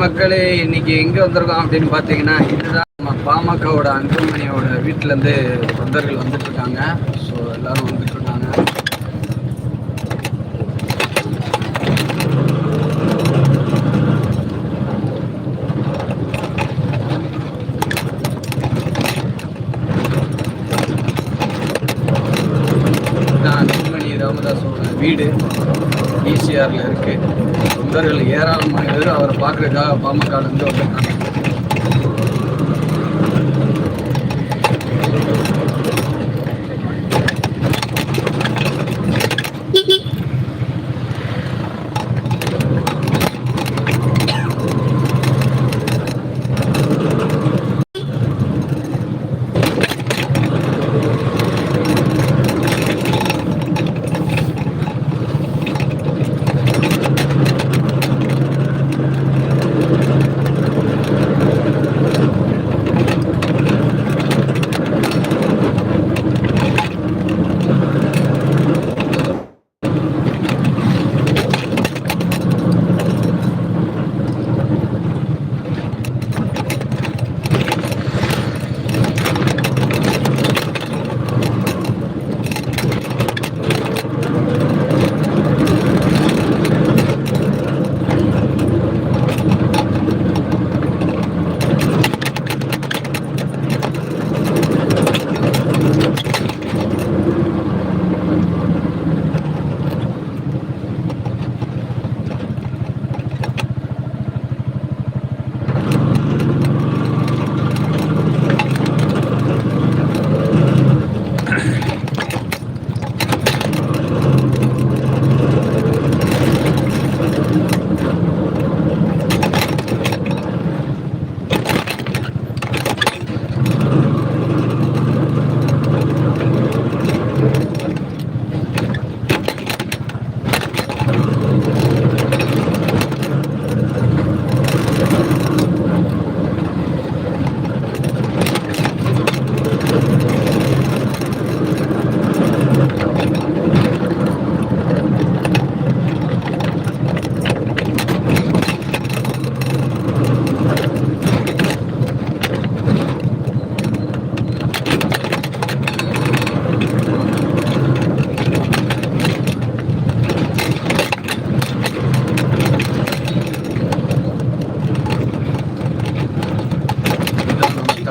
மக்களே இன்னைக்கு எங்க வந்திருக்கோம் அப்படின்னு பாத்தீங்கன்னா இதுதான் நம்ம பாமகவோட அன்புமணியோட வீட்டுல இருந்து தொண்டர்கள் வந்துட்டு இருக்காங்க. ஸோ எல்லாரும் வந்துட்டு இருக்காங்க இதுதான் அன்புமணி ராமதாஸோட வீடு ஈசிஆர்ல இருக்கு தொண்டர்கள் ஏராளமான பேர் அவரை பார்க்கறதுக்காக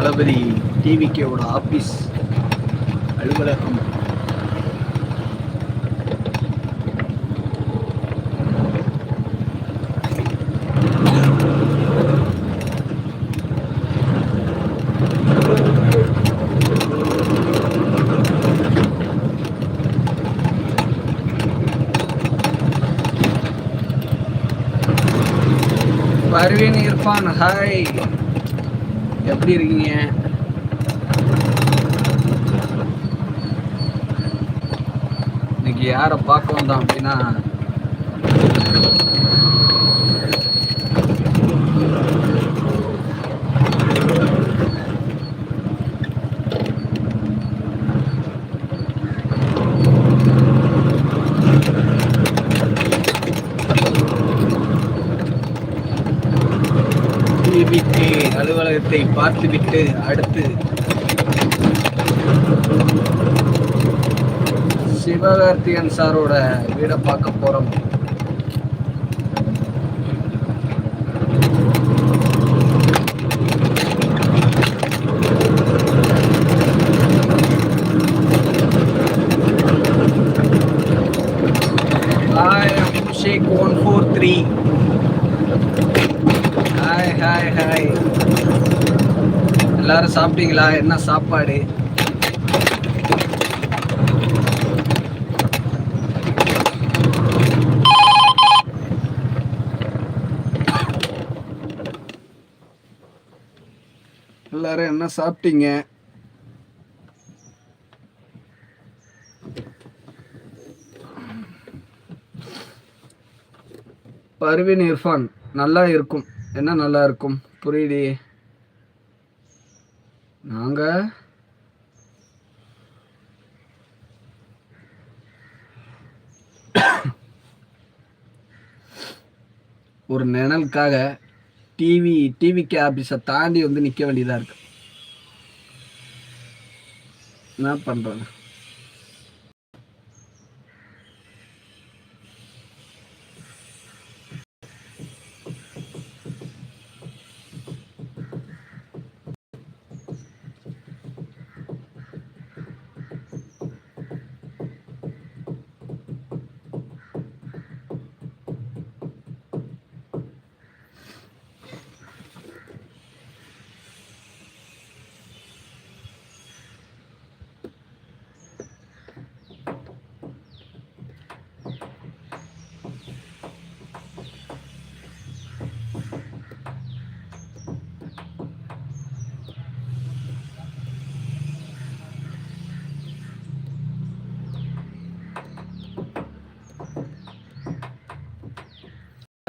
தளபதி டிவிகேவோட ஆபீஸ் அலுவலகம். பர்வீன் இர்ஃபான் ஹாய் எப்படி இருக்கீங்க? இன்னைக்கு யாரை பார்க்க வந்தோம் அப்படின்னா டிவிக்கு படத்தை பார்த்துவிட்டு அடுத்து சிவகார்த்திகன் சாரோட வீடை பார்க்க போறோம். Hi Abhishek one four three hi hi hi எல்லாரும் சாப்பிட்டீங்களா? என்ன சாப்பாடு? எல்லாரும் என்ன சாப்பிட்டீங்க? பர்வீன் இர்ஃபான் நல்லா இருக்கும். என்ன நல்லா இருக்கும்? புரியுது. நாங்கள் ஒரு நிழலுக்காக டிவி டிவிக்கு ஆஃபீஸை தாண்டி வந்து நிற்க வேண்டியதாக இருக்கு. என்ன பண்ணுறது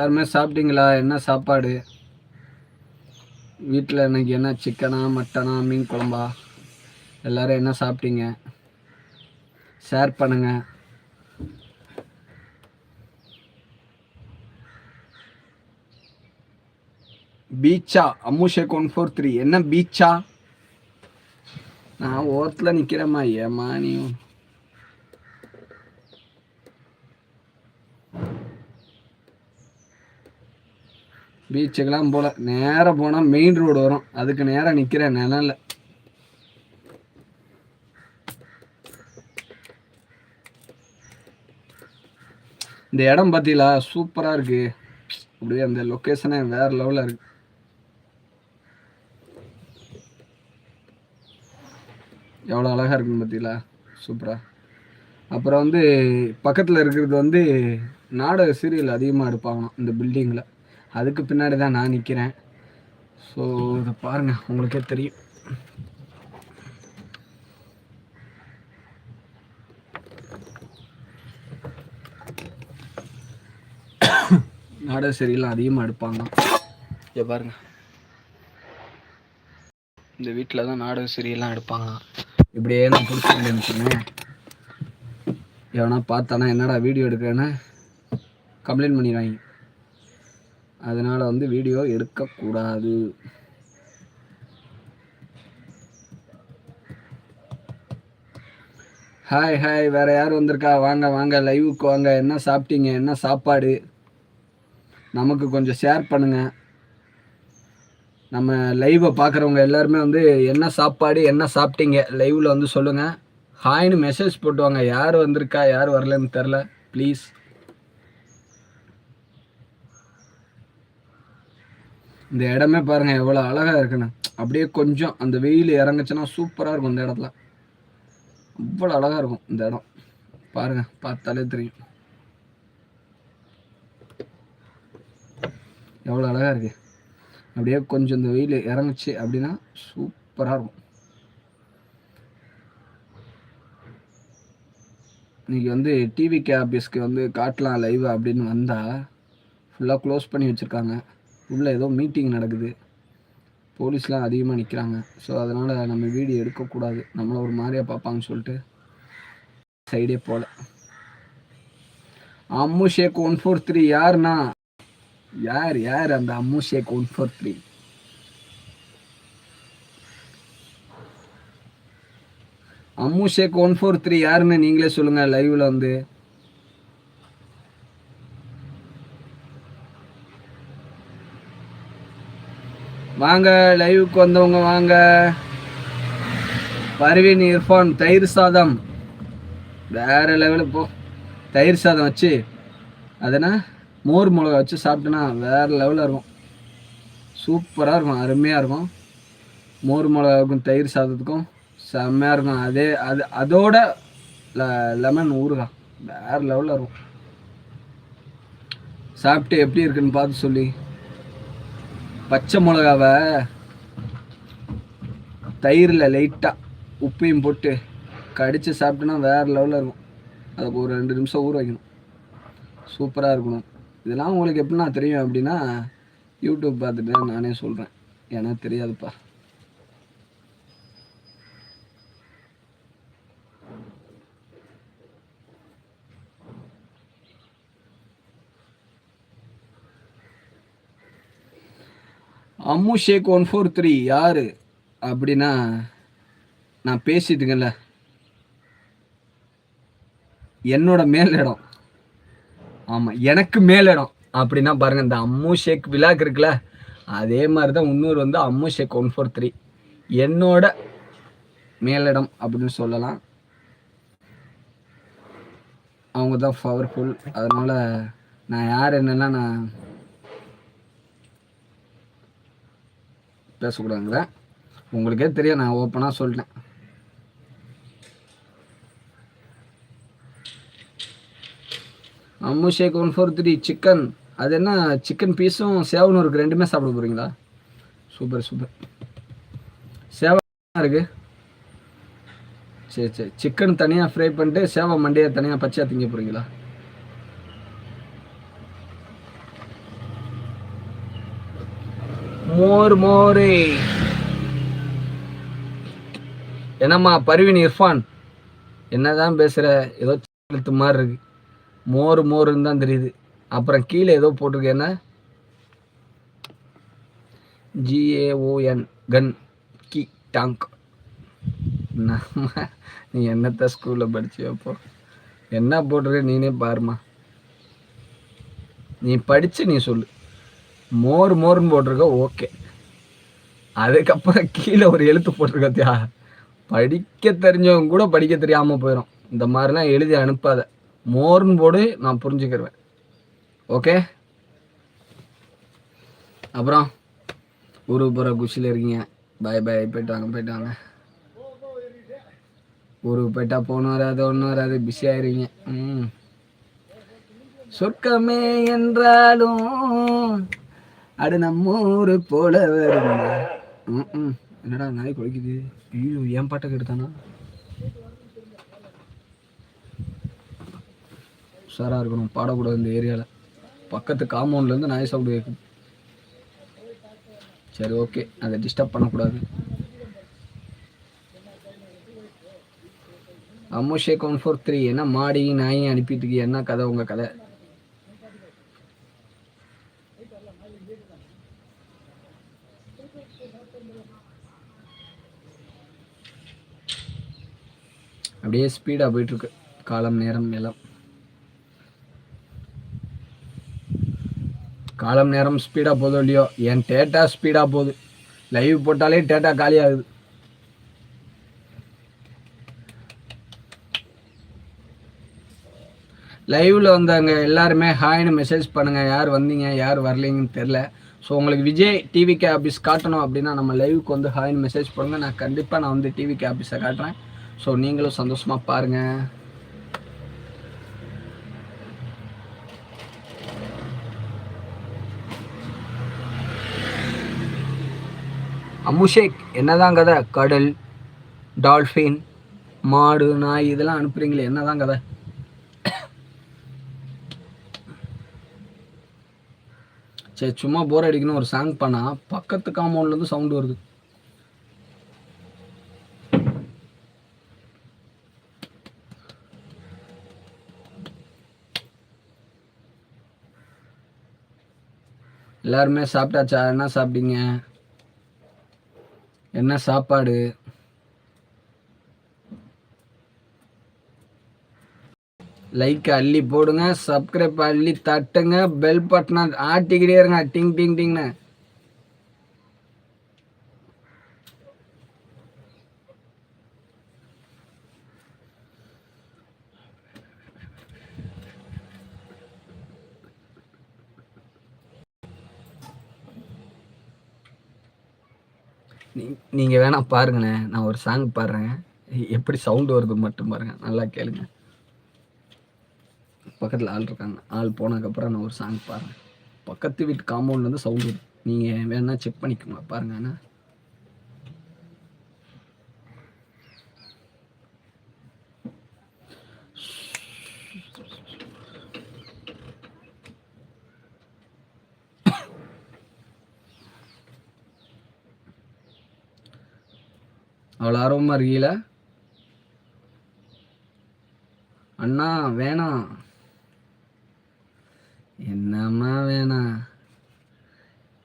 யாருமே சாப்பிட்டீங்களா? என்ன சாப்பாடு? வீட்டில் இன்னைக்கு என்ன சிக்கனா மட்டனா மீன் குழம்பா? எல்லாரும் என்ன சாப்பிட்டீங்க? ஷேர் பண்ணுங்க. பீச்சா? அம்முஷேக் ஒன் ஃபோர் த்ரீ. என்ன பீச்சா? நான் ஓரத்தில் நிற்கிறேம்மா ஏம்மா நீ? பீச்சுக்கெல்லாம் போல. நேராக போனால் மெயின் ரோடு வரும். அதுக்கு நேராக நிற்கிறேன் நிழல்ல. இந்த இடம் பார்த்தீங்களா சூப்பராக இருக்கு. அப்படியே அந்த லொக்கேஷனே வேற லெவலில் இருக்கு. எவ்வளோ அழகாக இருக்குன்னு பார்த்தீங்களா சூப்பராக அப்புறம் வந்து பக்கத்தில் இருக்கிறது வந்து நாடக சீரியல் அதிகமாக எடுப்பாங்களாம் இந்த பில்டிங்கில் அதுக்கு பின்னாடி தான் நான் நிற்கிறேன் ஸோ இதை பாருங்கள் உங்களுக்கே தெரியும். நாடக சரியெல்லாம் அதிகமாக எடுப்பாங்க. இதை பாருங்க. இந்த வீட்டில் தான் நாடக சரியெல்லாம் எடுப்பாங்க. இப்படியே நான் பிடிச்சி இருந்துச்சுனேன் எவனா பார்த்தானா என்னடா வீடியோ எடுக்கிறேன்னு கம்ப்ளைண்ட் பண்ணிடுவாங்க. அதனால் வந்து வீடியோ எடுக்கக்கூடாது. ஹாய் ஹாய் வேறு யார் வந்திருக்கா? வாங்க வாங்க. லைவுக்கு வாங்க. என்ன சாப்பிட்டீங்க? என்ன சாப்பாடு? நமக்கு கொஞ்சம் ஷேர் பண்ணுங்கள் நம்ம லைவை பார்க்குறவங்க எல்லாருமே வந்து என்ன சாப்பாடு என்ன சாப்பிட்டீங்க? லைவில் வந்து சொல்லுங்கள் ஹாய்னு மெசேஜ் போட்டுவாங்க. யார் வந்திருக்கா? யார் வரலன்னு தெரில. ப்ளீஸ் இந்த இடமே பாருங்க எவ்வளோ அழகாக இருக்குன்னு. அப்படியே கொஞ்சம் அந்த வெயில் இறங்குச்சுன்னா சூப்பராக இருக்கும் இந்த இடத்துல. அவ்வளோ அழகாக இருக்கும் இந்த இடம். பாருங்க பார்த்தாலே தெரியும். எவ்வளோ அழகாக இருக்கு. அப்படியே கொஞ்சம் இந்த வெயில் இறங்குச்சு அப்படின்னா சூப்பராக இருக்கும். இன்னைக்கு வந்து டிவி கேபிஸ்க்கு வந்து காட்டலாம் லைவ் அப்படின்னு வந்தால் ஃபுல்லாக க்ளோஸ் பண்ணி வச்சுருக்காங்க. உள்ளே ஏதோ மீட்டிங் நடக்குது. போலீஸ்லாம் அதிகமாக நிற்கிறாங்க ஸோ அதனால் நம்ம வீடியோ எடுக்கக்கூடாது. நம்மளை ஒரு மாதிரியாக பார்ப்பாங்கன்னு சொல்லிட்டு சைடே போகல Ammu Sheikh one four three யாருண்ணா? யார் யார் அந்த Ammu Sheikh one four three Ammu Sheikh one four three யாருன்னு நீங்களே சொல்லுங்கள் லைவில் வந்து. வாங்க லைவுக்கு வந்தவங்க வாங்க. பர்வீன் இர்ஃபான் தயிர் சாதம். வேற லெவலில் போ. தயிர் சாதம் வச்சு அதனா மோர் மிளகா வச்சு சாப்பிட்டோன்னா வேற லெவலில் இருக்கும். சூப்பராக இருக்கும் அருமையாக இருக்கும். மோர் மிளகாவுக்கும் தயிர் சாதத்துக்கும் செம்மையாக இருக்கும். அதே அது அதோட லெமன் ஊறுகாய். வேறு லெவலில் இருக்கும். சாப்பிட்டு எப்படி இருக்குன்னு பார்த்து சொல்லி. பச்சை மிளகாவை தயிரில் லைட்டாக உப்பையும் போட்டு கடித்து சாப்பிட்டோன்னா வேறு லெவலில் இருக்கும். அதுக்கு ஒரு ரெண்டு நிமிஷம் ஊற வைக்கணும். சூப்பராக இருக்கணும். இதெல்லாம் உங்களுக்கு எப்படின்னா தெரியும் அப்படின்னா யூடியூப் பார்த்துட்டு தான் நானே சொல்கிறேன் ஏன்னா தெரியாதுப்பா. Ammu Sheikh one four three யார்? அப்படின்னா நான் பேசிட்டுங்கல்ல. என்னோட மேல் இடம் ஆமாம் எனக்கு மேல் இடம் அப்படின்னா பாருங்கள் இந்த அம்மு ஷேக் விழாக்கு இருக்குல்ல அதே மாதிரி தான் இன்னொரு வந்து Ammu Sheikh one four three. என்னோட மேலிடம் அப்படின்னு சொல்லலாம். அவங்க தான் பவர்ஃபுல் அதனால் நான் யார் என்னெல்லாம் நான் பேசக்கூடாதுங்கிற. உங்களுக்கே தெரியும் நான் ஓப்பனாக சொல்லிட்டேன். Ammu Sheikh one four three chicken அது என்ன சிக்கன் பீஸும் சேவனும் இருக்குது ரெண்டுமே சாப்பிட போகிறீங்களா சூப்பர் சூப்பர். சேவா இருக்குது சரி சரி. சிக்கன் தனியாக ஃப்ரை பண்ணிட்டு சேவை மண்டையை தனியாக பச்சையாக திங்க போகிறீங்களா மோர் மோரே. என்னம்மா பர்வீன் இர்ஃபான்? என்னதான் பேசுகிற ஏதோ எழுத்து மாதிரி இருக்கு. மோர் மோருன்னு தான் தெரியுது. அப்புறம் கீழே ஏதோ போட்டிருக்கு. என்ன? ஜிஏஓஎன் கன் கி டாங்க் நம்ம நீ என்னத்த ஸ்கூலில் படிச்சியப்போ என்ன போட்டிருக்க? நீனே பாருமா நீ படித்து நீ சொல்லு. மோர் மோர்னு போட்டிருக்க ஓகே. அதுக்கப்புறம் கீழே ஒரு எழுத்து போட்டிருக்கத்தியா படிக்க தெரிஞ்சவங்க கூட படிக்க தெரியாமல் போயிடும் இந்த மாதிரிலாம் எழுதி அனுப்பாத. மோர்னு போடு நான் புரிஞ்சுக்கிடுவேன் ஓகே? அப்புறம் ஊருக்கு போகிற குஷியில் இருக்கீங்க. பாய் பாய் போயிட்டு வாங்க போயிட்டு வாங்க. ஊருக்கு போயிட்டா போகணும் வராது ஒன்றும் வராது. பிஸி ஆயிருவீங்க. ம். சொர்க்கமே என்றாலும் அடு நம்ம ஊரு போல வரும். ம் ம். என்னடா நாய் குலைக்குது? ஐயோ என் பாட்டை கெடுத்தானா உஷாராக இருக்கணும். பாடக்கூடாது இந்த ஏரியாவில் பக்கத்து காம்பவுண்ட்லேருந்து நாய் சவுண்டு கேட்குது சரி ஓகே அதை டிஸ்டர்ப் பண்ணக்கூடாது. அம்முஷே ஷேக் ஒன் ஃபோர் த்ரீ என்ன மாடி நாயும் அனுப்பிட்டு இருக்கீங்க என்ன கதை உங்கள் கதை? அப்படியே ஸ்பீடாக போயிட்டுருக்கு. காலம் நேரம் எல்லாம் காலம் நேரம் ஸ்பீடாக போதோ இல்லையோ? என் டேட்டா ஸ்பீடாக போகுது. லைவ் போட்டாலே டேட்டா காலியாகுது. லைவில் வந்தவங்க எல்லாருமே ஹாய்னு மெசேஜ் பண்ணுங்கள் யார் வந்தீங்க யார் வரலீங்கன்னு தெரில ஸோ உங்களுக்கு விஜய் டிவிகே ஆஃபீஸ் காட்டணும் அப்படின்னா நம்ம லைவுக்கு வந்து ஹாய்னு மெசேஜ் பண்ணுங்கள் நான் கண்டிப்பாக நான் வந்து டிவிகே ஆஃபீஸை காட்டுறேன். ஸோ நீங்களும் சந்தோஷமாக பாருங்கள் அமுஷேக் என்னதான் கதை? கடல் டால்ஃபின் மாடு நாய் இதெல்லாம் அனுப்புறீங்களே என்னதான் கதை? சரி சும்மா போர் அடிக்கணும் ஒரு சாங் பண்ணால் பக்கத்து காம்பவுண்ட்லேருந்து சவுண்டு வருது. எல்லாருமே சாப்பிட்டாச்சா? என்ன சாப்பிட்டீங்க? என்ன சாப்பாடு? லைக் அள்ளி போடுங்க சப்ஸ்கிரைப் அள்ளி தட்டுங்க பெல் பட்டனை ஆட்டிக்கிட்டே இருங்க. டிங் டிங் டிங்னு நீங்கள் வேணால் பாருங்களேன். நான் ஒரு சாங் பாடுறேன். எப்படி சவுண்டு வருது மட்டும் பாருங்கள் நல்லா கேளுங்க. பக்கத்தில் ஆள் இருக்காங்க. ஆள் போனதுக்கப்புறம் நான் ஒரு சாங் பாடுறேன். பக்கத்து வீட்டு காம்பவுண்ட்லேருந்து சவுண்ட் வருது நீங்கள் வேணா செக் பண்ணிக்கோங்க பாருங்க அண்ணா. அவ்வளோ ஆர்வமாக இருக்கீங்களா அண்ணா வேணாம். என்னம்மா வேணாம்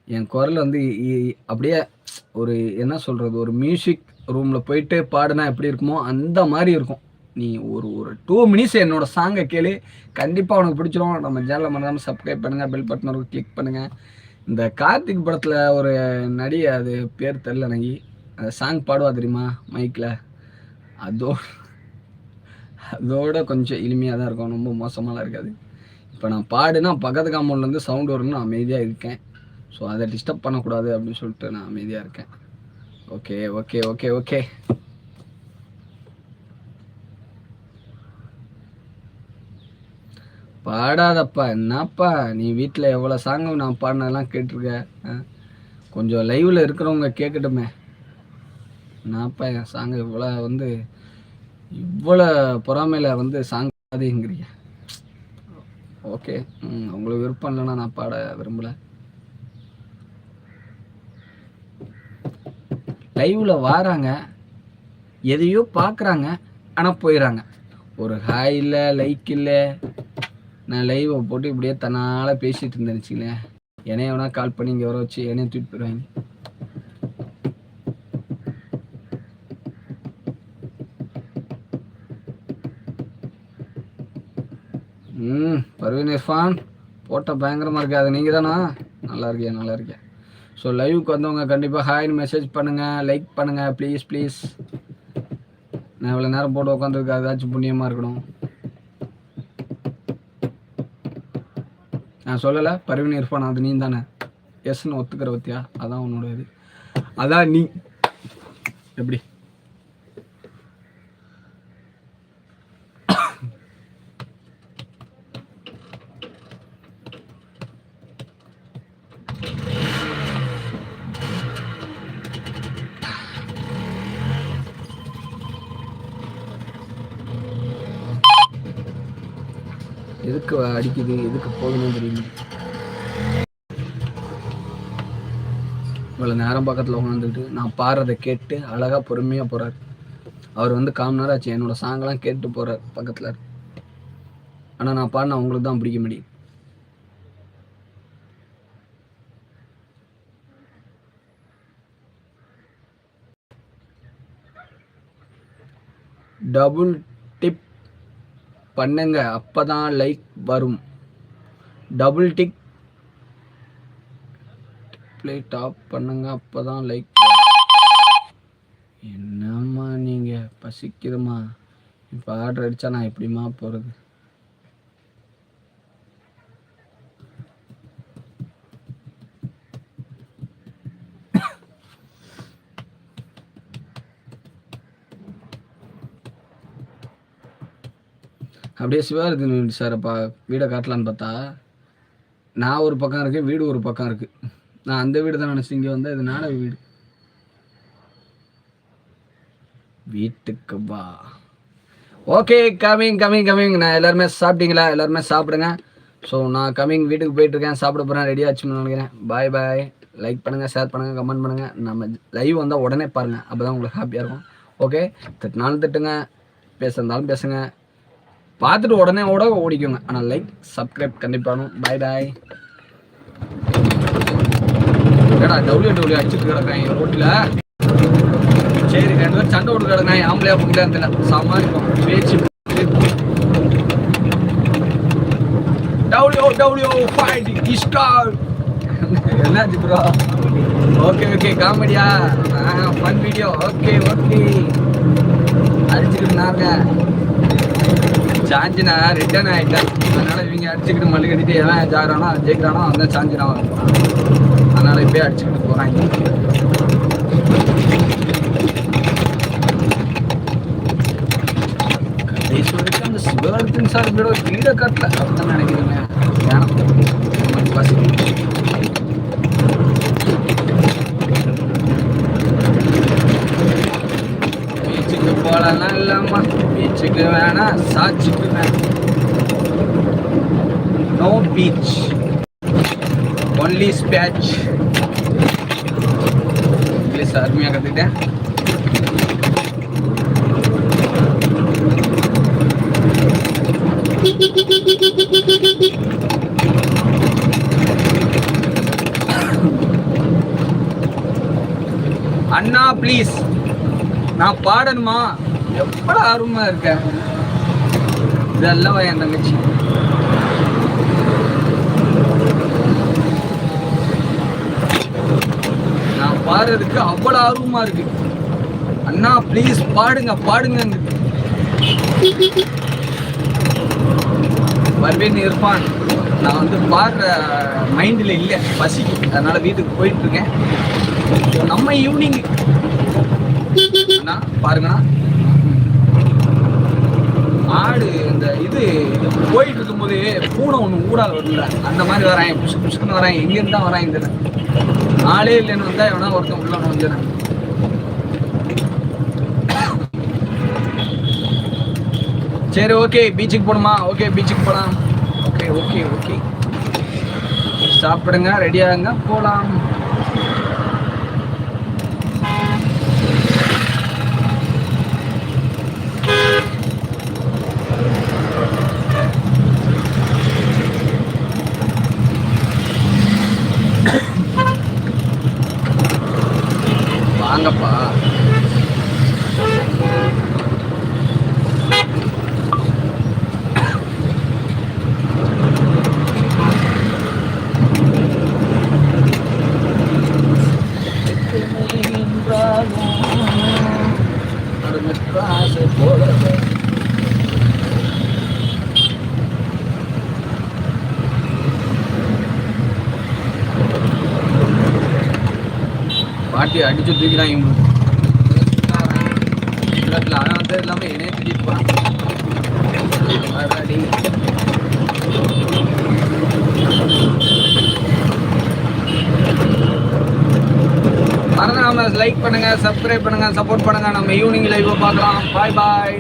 என் குரல் வந்து இ- அப்படியே ஒரு என்ன சொல்கிறது ஒரு மியூசிக் ரூமில் போயிட்டு பாடினா எப்படி இருக்குமோ அந்த மாதிரி இருக்கும். நீ ஒரு ஒரு டூ மினிட்ஸ் என்னோடய சாங்கை கேளு. கண்டிப்பாக உனக்கு பிடிச்சிரும். நம்ம சேனலை மறக்காமல் சப்ஸ்கிரைப் பண்ணுங்கள் பெல் பட்டன் கிளிக் பண்ணுங்கள் இந்த கார்த்திக் படத்தில் ஒரு நடி அது பேர் தெரில நகி அந்த சாங் பாடுவா தெரியுமா? மைக்கில் அதோ அதோட கொஞ்சம் எளிமையாக தான் இருக்கும். ரொம்ப மோசமாலாம் இருக்காது. இப்போ நான் பாடுனா பக்கத்து காம்பவுண்ட்லேருந்து சவுண்ட் வரும்னு நான் அமைதியாக இருக்கேன். ஸோ அதை டிஸ்டர்ப் பண்ணக்கூடாது அப்படின்னு சொல்லிட்டு நான் அமைதியாக இருக்கேன். ஓகே ஓகே ஓகே ஓகே பாடாதப்பா என்னப்பா நீ வீட்டில் எவ்வளோ சாங்கு நான் பாடினதெல்லாம் கேட்டிருக்க? கொஞ்சம் லைவில் இருக்கிறவங்க கேட்கட்டுமே என்னப்பா என் சாங்கு இவ்வளோ வந்து இவ்வளோ பொறாமையில் வந்து சாங் ஓகே. ம் உங்களுக்கு விருப்பம் இல்லைன்னா நான் பாட விரும்பலை. லைவில் வாராங்க. எதையோ பார்க்குறாங்க ஆனால் போயிடுறாங்க ஒரு ஹாய் இல்லை லைக் இல்லை நான் லைவை போட்டு இப்படியே தன்னால் பேசிகிட்டு இருந்தேன் வச்சுங்களேன் என்னைய வேணால் கால் பண்ணி இங்கே வர வச்சு என்னைய தூக்கிட்டு போயிடுவாங்க ம் பர்வீன் இர்ஃபான் போட்டால் பயங்கரமாக இருக்கு. அது நீங்கள் தானா நல்லா இருக்கியா நல்லா இருக்கியா ஸோ லைவுக்கு வந்தவங்க கண்டிப்பாக ஹாய்னு மெசேஜ் பண்ணுங்கள் லைக் பண்ணுங்கள் ப்ளீஸ் ப்ளீஸ் நான் இவ்வளோ நேரம் போட்டு உட்காந்துருக்கு அதாச்சும் புண்ணியமாக இருக்கணும். நான் சொல்லலை பர்வீன் இர்ஃபான் அது நீ தானே எஸ்ன்னு ஒத்துக்கிற பத்தியா? அதான் உன்னோட இது. அதான் நீ எப்படி? எதுக்கு அடிக்குது எதுக்கு போகணும்னு தெரியல. இவ்வளோ நேரம் பக்கத்தில் உட்காந்துட்டு நான் பாடுறதை கேட்டு அழகாக பொறுமையாக போகிறார் அவர் வந்து காம நேரம் ஆச்சு என்னோட சாங்கெல்லாம் கேட்டு போகிறார் பக்கத்தில். ஆனால் நான் பாடினா உங்களுக்கு தான் பிடிக்க முடியும். டபுள் டிப் பண்ணுங்க அப்பதான் லைக் வரும். டபுள் டிக் ப்ளே டாப் பண்ணுங்க அப்பதான் லைக் என்னம்மா நீங்க? பசிக்குதுமா இப்போ ஆர்டர் அடிச்சா நான் எப்படிம்மா போறது? அப்படியே சிவாஜி சார் அப்பா வீடை காட்டலான்னு பார்த்தா நான் ஒரு பக்கம் இருக்கேன் வீடு ஒரு பக்கம் இருக்கு. நான் அந்த வீடு தான் நினச்சி இங்கே வந்தேன் இது நானே வீடு. வீட்டுக்கு வா. ஓகே கமிங் கமிங் கமிங் நான் எல்லாருமே சாப்பிட்டீங்களா? எல்லாருமே சாப்பிடுங்க. ஸோ நான் கமிங் வீட்டுக்கு போயிட்டுருக்கேன் சாப்பிட போகிறேன் ரெடி ஆச்சுன்னு நினைக்கிறேன். பாய் பாய் லைக் பண்ணுங்கள் ஷேர் பண்ணுங்கள் கமெண்ட் பண்ணுங்கள் நம்ம லைவ் வந்தால் உடனே பாருங்கள் அப்போ தான் உங்களுக்கு ஹாப்பியாக இருக்கும். ஓகே திட்டினாலும் திட்டுங்க. பேசுகிறதாலும் பேசுங்க. பார்த்துட்டு உடனே ஓட ஓடிக்கோங்க. ஆனால் லைக் சப்ஸ்கிரைப் கண்டிப்பானும் பாய் பாய் ஏடா டபிள்யூ டபிள்யூ அடிச்சுட்டு கிடக்கேன் ரோட்டில்? சரி ரெண்டு பேரும் சண்டை விட்டு கிடக்கேன் ஆம்பளையா போகிட்டே தெரியல சமாளிப்போம். பேச்சு. டபிள்யூ டபிள்யூ ஃபைட்டிங் இஸ்டார் என்னாச்சு ப்ரோ ஓகே ஓகே காமெடியா ஃபன் வீடியோ ஓகே ஓகே அடிச்சுக்கிட்டு நாங்க சாஞ்சினா ரிட்டர்ன் ஆயிட்டேன் அதனால இவங்க அடிச்சுக்கிட்டு மல்லு கட்டிட்டு எவன் ஜாகிறானோ ஜெயிக்கிறானோ அந்த சாஞ்சினா அதனால இப்பயே அடிச்சுக்கிட்டு போறாங்க. அந்த சிவகார்த்தின் சார் வீட வீடை காட்டல. அப்படின்னு நினைக்கிறீங்க ஏன்னா பசி பீச்சுக்கு பீச்சுக்கு வேணா சாட்சிக்கு வேணாம் no beach only speech English அருமையாக கற்றுக்கிட்டேன் அண்ணா ப்ளீஸ் நான் பாடணுமா? எவ்வளோ ஆர்வமா இருக்கேன் இதெல்லாம் என் தங்கச்சி. நான் பாடுறதுக்கு அவ்வளோ ஆர்வமா இருக்கு. அண்ணா ப்ளீஸ் பாடுங்க பாடுங்க பர்வீன் இருப்பான். நான் வந்து பாடுற மைண்டில் இல்லை பசிக்கு. அதனால வீட்டுக்கு போயிட்டு இருக்கேன். நம்ம ஈவினிங் அண்ணா பாருங்கண்ணா. ஆடு இந்த இது இது போயிட்டு இருக்கும்போது பூனை ஒன்று ஊடால வரும்ல அந்த மாதிரி வரான் புசு புசுக்குன்னு வரான் எங்கேருந்து தான் வரான் இந்த ஆளே இல்லைன்னு வந்தா எவனா ஒருத்தன் உள்ள வந்துடுறேன். சரி ஓகே பீச்சுக்கு போகணுமா? ஓகே பீச்சுக்கு போகலாம். ஓகே ஓகே ஓகே சாப்பிடுங்க ரெடியாகுங்க போகலாம் பாட்டி அடிச்சு தூக்கிதான் இவங்க இல்லத்தில் வந்து இல்லாமல் என்னையே திட்டிட்டு போகிறான் மறந்துடாம லைக் பண்ணுங்க சப்ஸ்கிரைப் பண்ணுங்க சப்போர்ட் பண்ணுங்க. நம்ம ஈவினிங் லைவ் பார்க்கலாம். பாய் பாய்